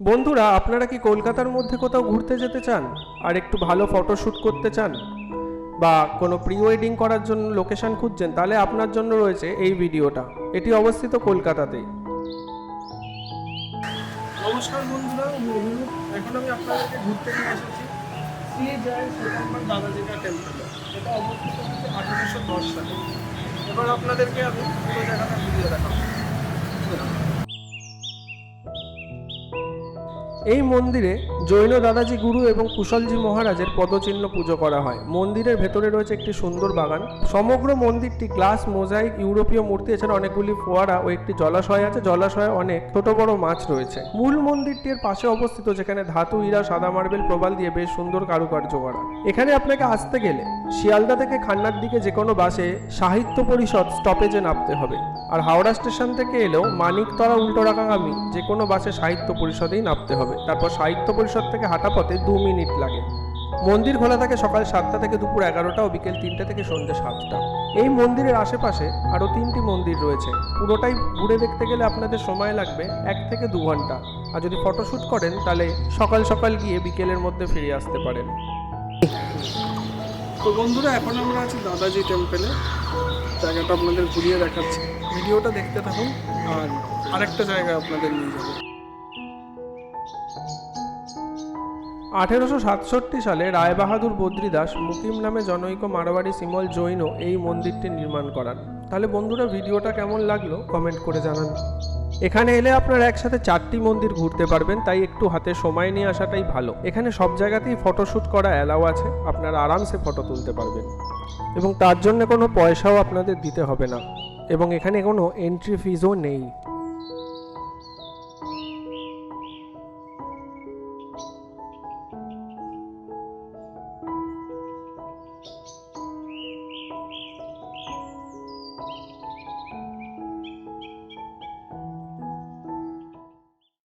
বন্ধুরা, আপনারা কি কলকাতার মধ্যে কোথাও ঘুরতে যেতে চান? আর একটু ভালো ফটোশ্যুট করতে চান? বা কোনো প্রি ওয়েডিং করার জন্য লোকেশন খুঁজছেন, তাহলে আপনার জন্য রয়েছে এই ভিডিওটা। এটি অবস্থিত কলকাতাতেই। নমস্কার বন্ধুরা এখন আমি আপনাদেরকে ঘুরতে নিয়ে এসেছি শ্রী জয় শ্রীরামবার দাদাজিকা টেম্পল এটা অবস্থিত হচ্ছে আঠেরোশো দশ সালে। এবার আপনাদেরকে আমি পুরো জায়গাটা ঘুরিয়ে দেখাবো। এই মন্দিরে জৈন দাদাজি গুরু এবং কুশলজি মহারাজের পদচিহ্ন পুজো করা হয়। মন্দিরের ভেতরে রয়েছে একটি সুন্দর বাগান। সমগ্র মন্দিরটি গ্লাস, মোজাইক, ইউরোপীয় মূর্তি, এছাড়া অনেকগুলি ফোয়ারা ও একটি জলাশয় আছে। জলাশয়ে অনেক ছোট বড় মাছ রয়েছে। মূল মন্দিরটির পাশে অবস্থিত, যেখানে ধাতু হীরা সাদা মার্বেল প্রবাল দিয়ে বেশ সুন্দর কারুকার্য করা। এখানে আপনাকে আসতে গেলে শিয়ালদা থেকে খান্নার দিকে যে কোনো বাসে সাহিত্য পরিষদ স্টপেজে নামতে হবে। আর হাওড়া স্টেশন থেকে এলেও মানিকতলা উল্টোরাকাগামী যে কোনো বাসে সাহিত্য পরিষদেই নামতে হবে। তারপর সাহিত্য পরিষদ থেকে হাঁটা পথে দু মিনিট লাগে। মন্দির খোলা থাকে সকাল সাতটা থেকে দুপুর এগারোটা ও বিকেল তিনটে থেকে সন্ধ্যে সাতটা। এই মন্দিরের আশেপাশে আরও তিনটি মন্দির রয়েছে। পুরোটাই ঘুরে দেখতে গেলে আপনাদের সময় লাগবে এক থেকে দু ঘণ্টা। আর যদি ফটোশ্যুট করেন তাহলে সকাল সকাল গিয়ে বিকেলের মধ্যে ফিরে আসতে পারেন। তো বন্ধুরা, এখন আমরা আছি দাদাজি টেম্পেলে জায়গাটা আপনাদের ঘুরিয়ে দেখাচ্ছি। ভিডিওটা দেখতে থাকুন, আর আরেকটা জায়গায় আপনাদের নিয়ে যাব। আঠেরোশো সাতষট্টি সালে রায়বাহাদুর বদ্রীদাস মুকিম নামে জনৈক মারোয়াড়ি সিমল জৈন এই মন্দিরটি নির্মাণ করান। তাহলে বন্ধুরা, ভিডিওটা কেমন লাগল? কমেন্ট করে জানান। এখানে এলে আপনারা একসাথে চারটি মন্দির ঘুরতে পারবেন, তাই একটু হাতে সময় নিয়ে আসাটাই ভালো। এখানে সব জায়গাতেই ফটোশ্যুট করা অ্যালাউ আছে, আপনারা আরামসে ফটো তুলতে পারবেন। এবং তার জন্য কোনো পয়সাও আপনাদের দিতে হবে না। এবং এখানে কোনো এন্ট্রি ফিজও নেই।